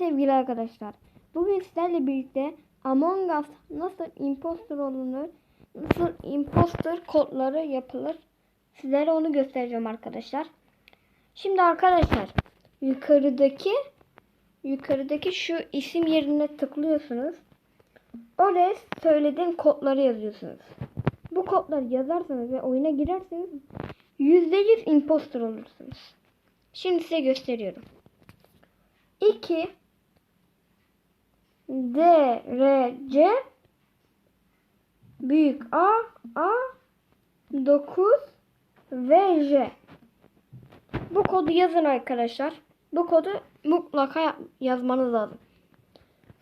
sevgili arkadaşlar. Bugün sizlerle birlikte Among Us nasıl imposter olunur, nasıl imposter kodları yapılır sizlere onu göstereceğim arkadaşlar. Şimdi arkadaşlar yukarıdaki yukarıdaki şu isim yerine tıklıyorsunuz. Oraya söylediğim kodları yazıyorsunuz. Bu kodları yazarsanız ve oyuna girerseniz %100 imposter olursunuz. Şimdi size gösteriyorum. 2 D R C büyük A A 9 V J Bu kodu yazın arkadaşlar. Bu kodu mutlaka yazmanız lazım.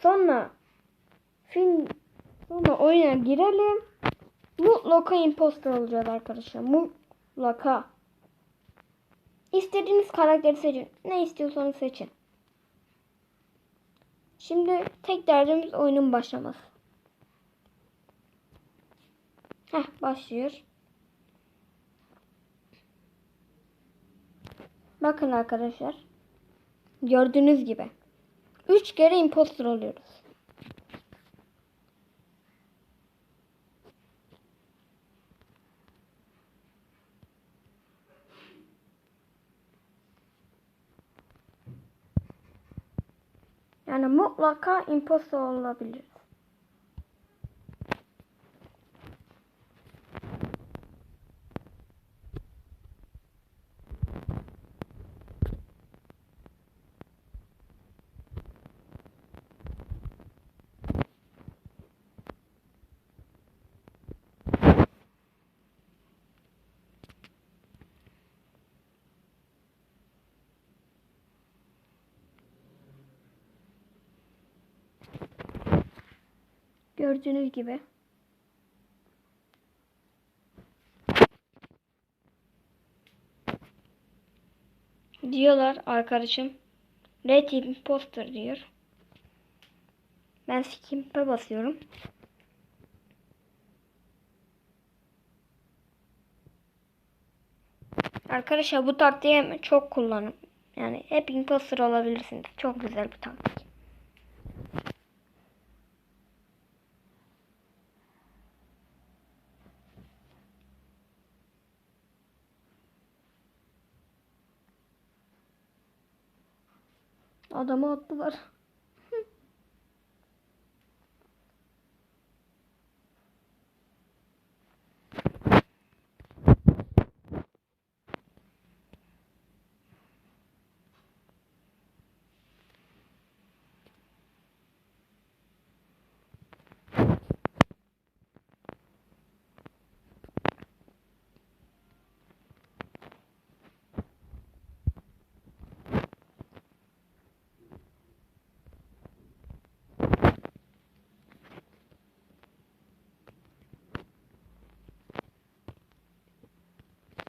Sonra film sonra oyuna girelim. Mutlaka imposter olacağız arkadaşlar. Mutlaka. İstediğiniz karakteri seçin. Ne istiyorsanız seçin. Şimdi tek derdimiz oyunun başlaması. Heh başlıyor. Bakın arkadaşlar. Gördüğünüz gibi. Üç kere imposter oluyoruz. Yani mutlaka imposter olabiliriz. Gördüğünüz gibi. Diyorlar arkadaşım. Red imposter diyor. Ben skip'e basıyorum. Arkadaşlar bu taktiği çok kullanın. Yani hep imposter olabilirsiniz. Çok güzel bir taktik. Adamı attılar.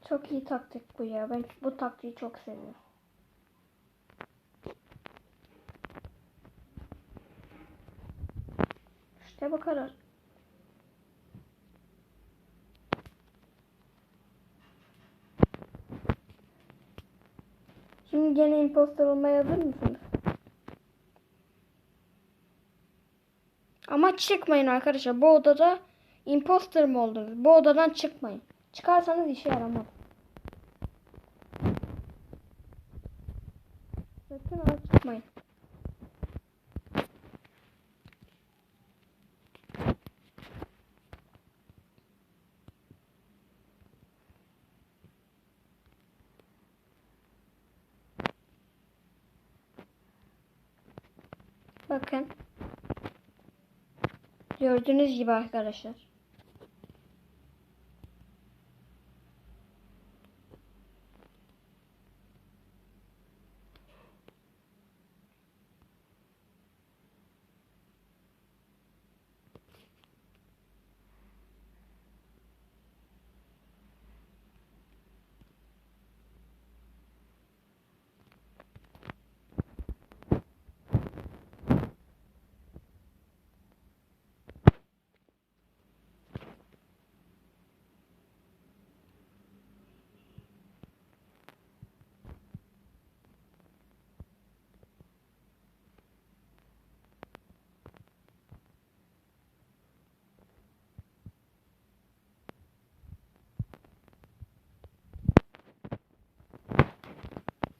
Çok iyi taktik bu ya. Ben bu taktiği çok seviyorum. İşte bu kadar. Şimdi gene impostor olmaya hazır mısınız? Ama çıkmayın arkadaşlar. Bu odada imposter mı oldunuz? Bu odadan çıkmayın. Çıkarsanız işe yaramaz. Sakın ha çıkmayın. Bakın. Gördüğünüz gibi arkadaşlar.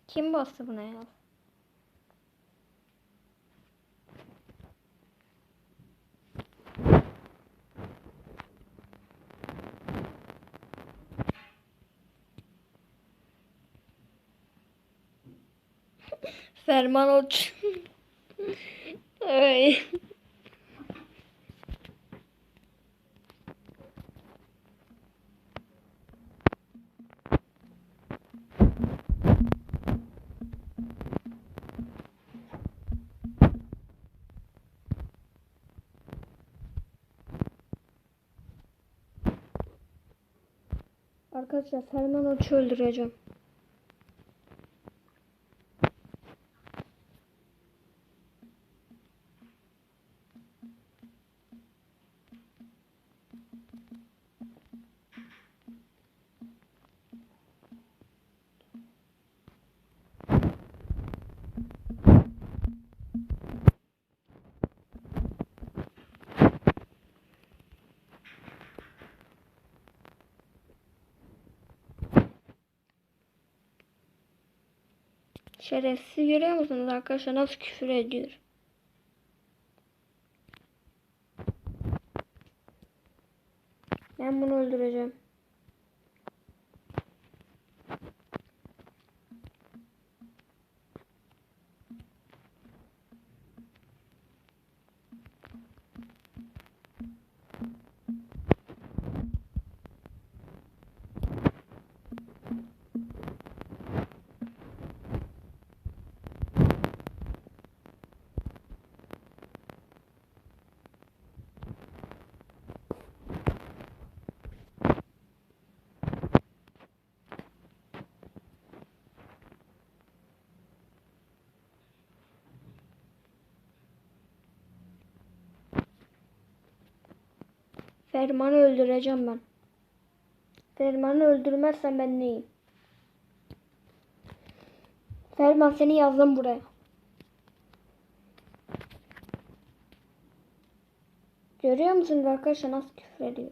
Kim bastı buna ya? Ferman Oç. Ay. Arkadaşlar Ferman Oç'u öldüreceğim. Şerefsiz görüyor musunuz arkadaşlar nasıl küfür ediyor? Ben bunu öldüreceğim. Ferman'ı öldüreceğim ben. Ferman'ı öldürmezsem ben neyim? Ferman seni yazdım buraya. Görüyor musunuz arkadaşlar nasıl küfür ediyor?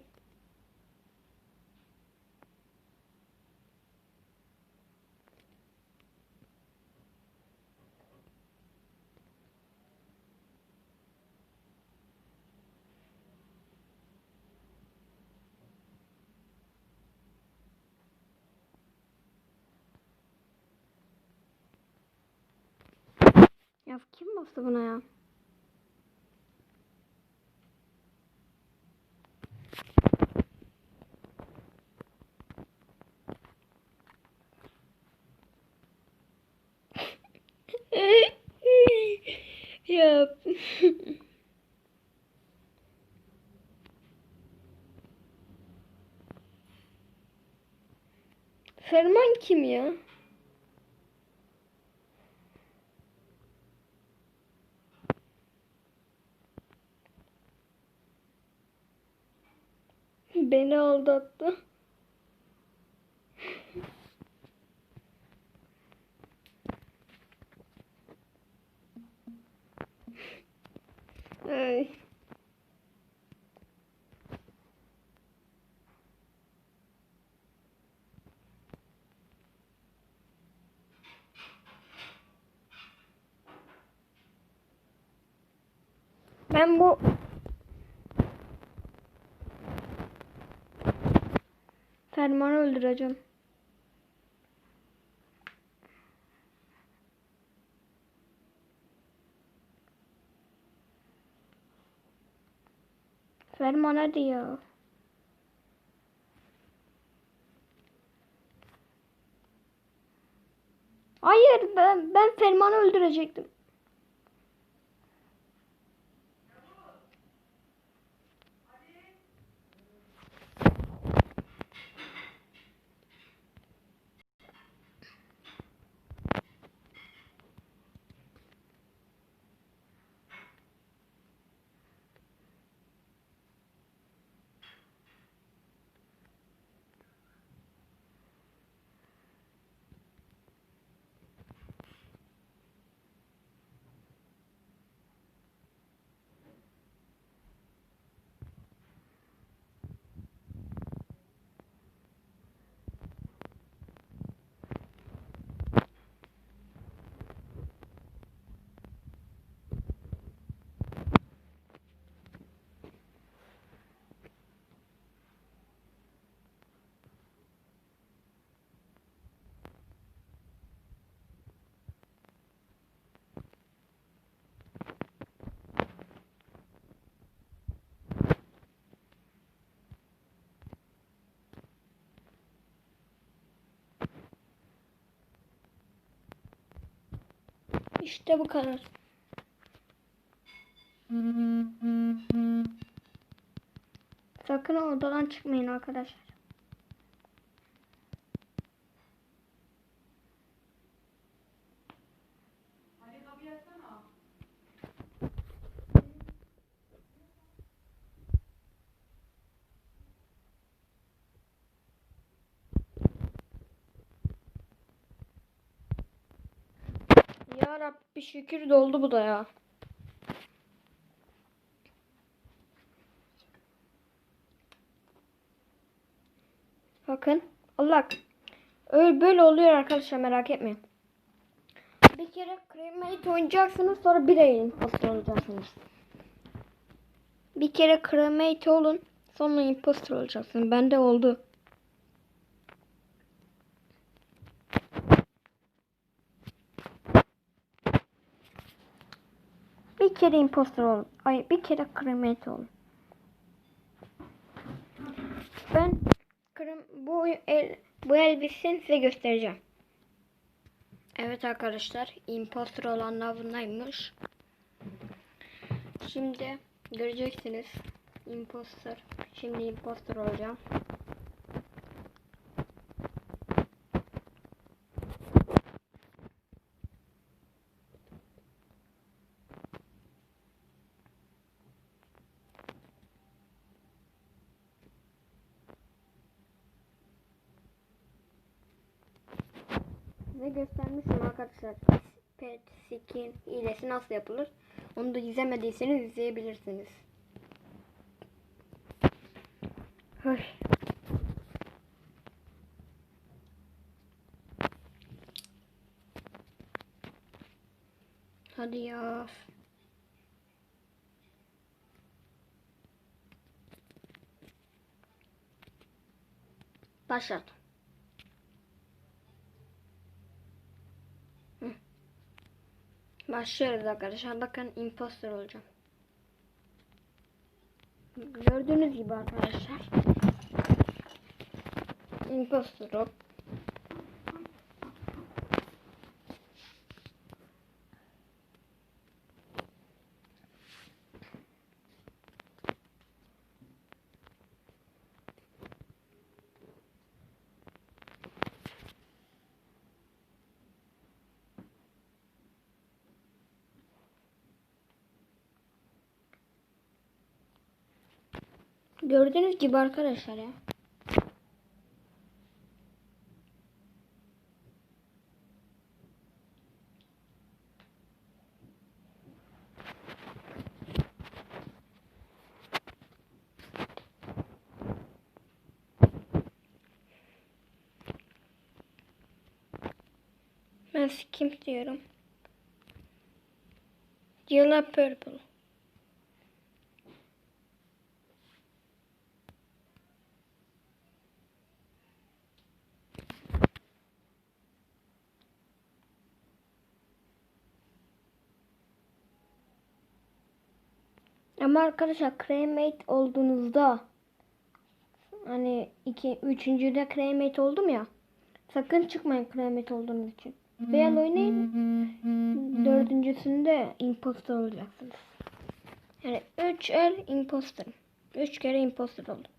Ya kim bastı buna ya? ya. Ferman kim ya? Beni aldattı. Ay. Ben bu Ferman'ı öldüreceğim. Ferman hadi ya. Hayır ben ben Ferman'ı öldürecektim. İşte bu kadar. Sakın odadan çıkmayın arkadaşlar. Ya Rabbi şükür doldu bu da ya. Bakın. Allah. Öyle böyle oluyor arkadaşlar merak etmeyin. Bir kere cremate oynayacaksınız sonra bir ayın imposter olacaksınız. Bir kere cremate olun sonra imposter olacaksınız. Bende oldu. Kere imposter olun. Ay bir kere cremate olun. Ben krem, bu el bu elbiseni size göstereceğim. Evet arkadaşlar, imposter olanlar bunlarmış. Şimdi göreceksiniz. Imposter. Şimdi imposter olacağım. Size göstermiştim arkadaşlar. Pet skin hilesi nasıl yapılır? Onu da izlemediyseniz izleyebilirsiniz. Ay. Hadi ya. Başlat. Başlıyoruz arkadaşlar. Bakın imposter olacağım. Gördüğünüz gibi arkadaşlar. Imposter Gördüğünüz gibi arkadaşlar ya. Ben skip diyorum. Yellow purple. Ama arkadaşlar cremate olduğunuzda hani iki üçüncüde cremate oldum ya sakın çıkmayın cremate olduğunuz için. Veya oynayın dördüncüsünde imposter olacaksınız. Yani üç el imposter. Üç kere imposter oldum.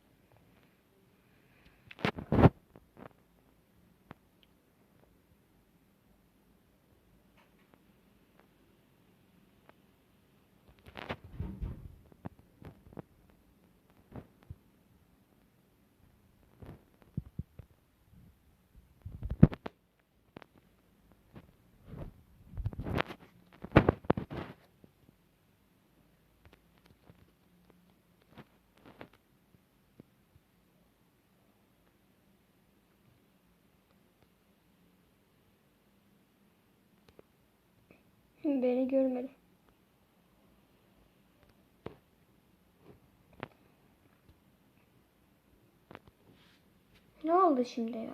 Beni görmedi. Ne oldu şimdi ya?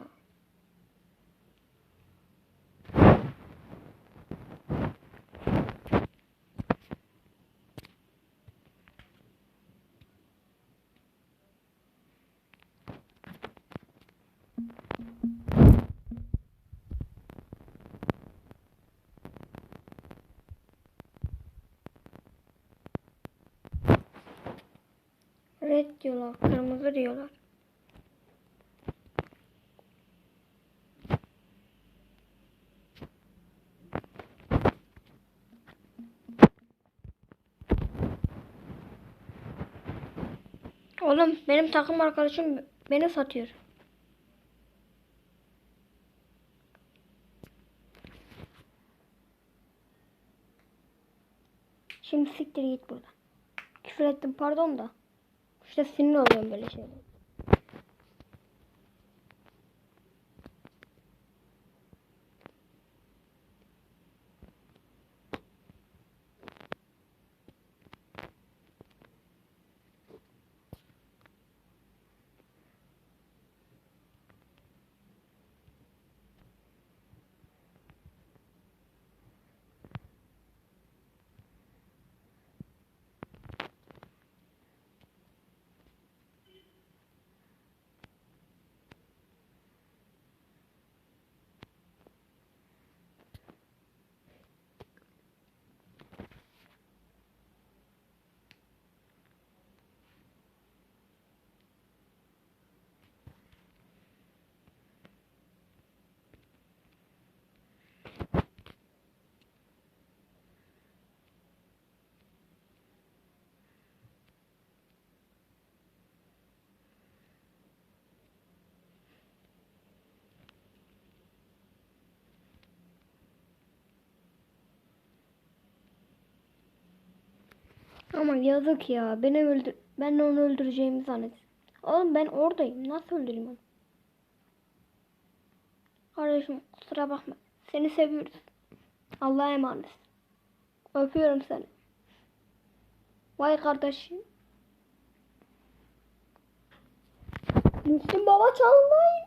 Diyorlar. Kırmızı diyorlar. Oğlum benim takım arkadaşım beni satıyor. Şimdi siktir git buradan. Küfür ettim pardon da. İşte sinir oluyorum böyle şeyler. Ama yazık ya. Beni öldür ben onu öldüreceğimi zannet. Oğlum ben oradayım. Nasıl öldüreyim onu? Kardeşim kusura bakma. Seni seviyoruz. Allah'a emanet. Öpüyorum seni. Vay kardeşim. Müslüm baba çalmayın.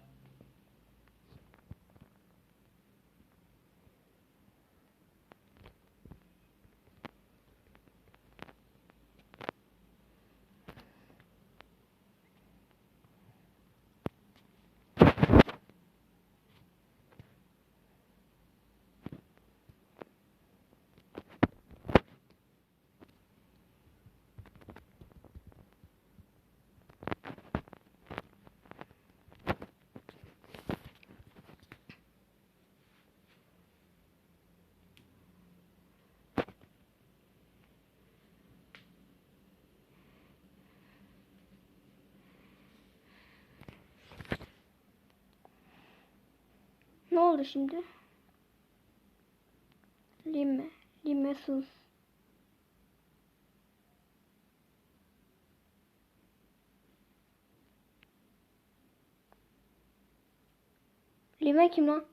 Ne oldu şimdi? Lime. Lime sus. Lime kim lan?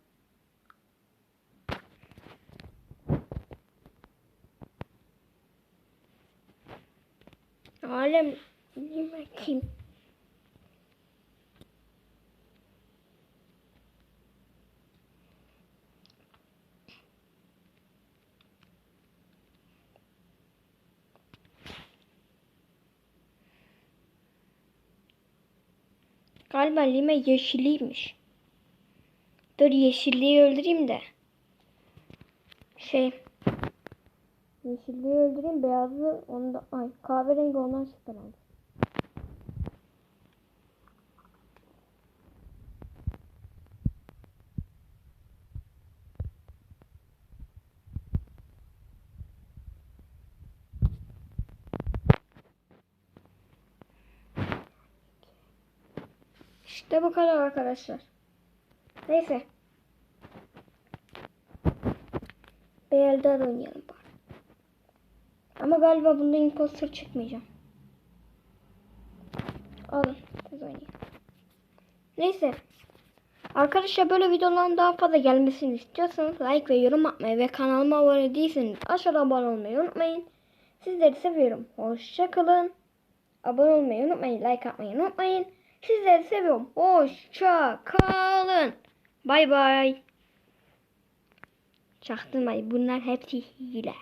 Alem Lime kim? Galiba Lime yeşiliymiş. Dur yeşilliği öldüreyim de. Şey. Yeşilliği öldüreyim beyazı onda ay kahverengi ondan şüphelendim. İşte bu kadar arkadaşlar. Neyse. Beyeldar oynayalım bari. Ama galiba bunda imposter çıkmayacağım. Alın. Siz. Neyse. Arkadaşlar böyle videoların daha fazla gelmesini istiyorsanız like ve yorum atmayı ve kanalıma abone değilseniz aşağıda abone olmayı unutmayın. Sizleri seviyorum. Hoşçakalın. Abone olmayı unutmayın. Like atmayı unutmayın. Sizleri seviyorum. Hoşça kalın. Bay bay. Çaktırmayın. Bunlar hepsi hile.